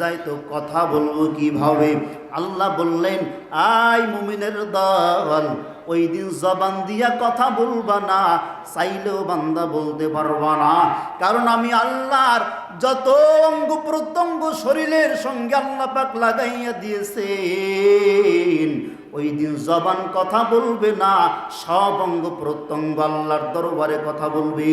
যায় তো কথা বলব কীভাবে? আল্লাহ বললেন আই মুমিনের দল, ওই দিন জবান দিয়া কথা বলবা না, চাইলেও বান্দা বলতে পারবা না। কারণ আমি আল্লাহর যত অঙ্গ প্রত্যঙ্গ শরীরের সঙ্গে আল্লাহ পাক লাগাইয়া দিয়েছেন, ওই দিন জবান কথা বলবে না, সব অঙ্গ প্রত্যঙ্গ আল্লাহর দরবারে কথা বলবে।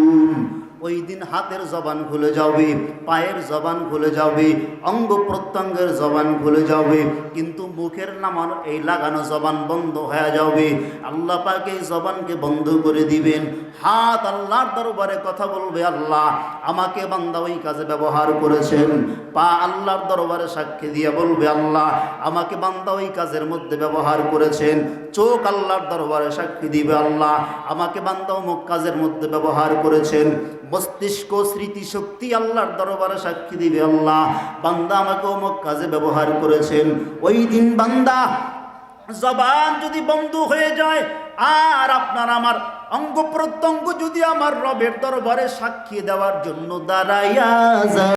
ওই দিন হাতের জবান খুলে যাবে, পায়ের জবান খুলে যাবে, অঙ্গ প্রত্যঙ্গের জবান খুলে যাবে, কিন্তু মুখের নামানো এই লাগানো জবান বন্ধ হয়ে যাবে। আল্লাহ পাক এই জবানকে বন্ধ করে দিবেন। হাত আল্লাহর দরবারে কথা বলবে, আল্লাহ আমাকে বান্দা ওই কাজে ব্যবহার করেছেন। পা আল্লাহর দরবারে সাক্ষী দিয়ে বলবে, আল্লাহ আমাকে বান্দা ওই কাজের মধ্যে ব্যবহার করেছেন। চোখ আল্লাহর দরবারে সাক্ষী দিবে, আল্লাহ আমাকে বান্দা অমুক কাজের মধ্যে ব্যবহার করেছেন। মস্তিষ্ক, স্মৃতিশক্তি আল্লাহর দরবারে সাক্ষী দিবে আল্লাহ। বান্দা আমাকে অমুক কাজে ব্যবহার করেছেন। ওই দিন বান্দা জবান যদি বন্ধ হয়ে যায়, আর আপনার আমার অঙ্গ প্রত্যঙ্গ যদি আমার রবের দরবারে সাক্ষী দেওয়ার জন্য দাঁড়াইয়া যায়।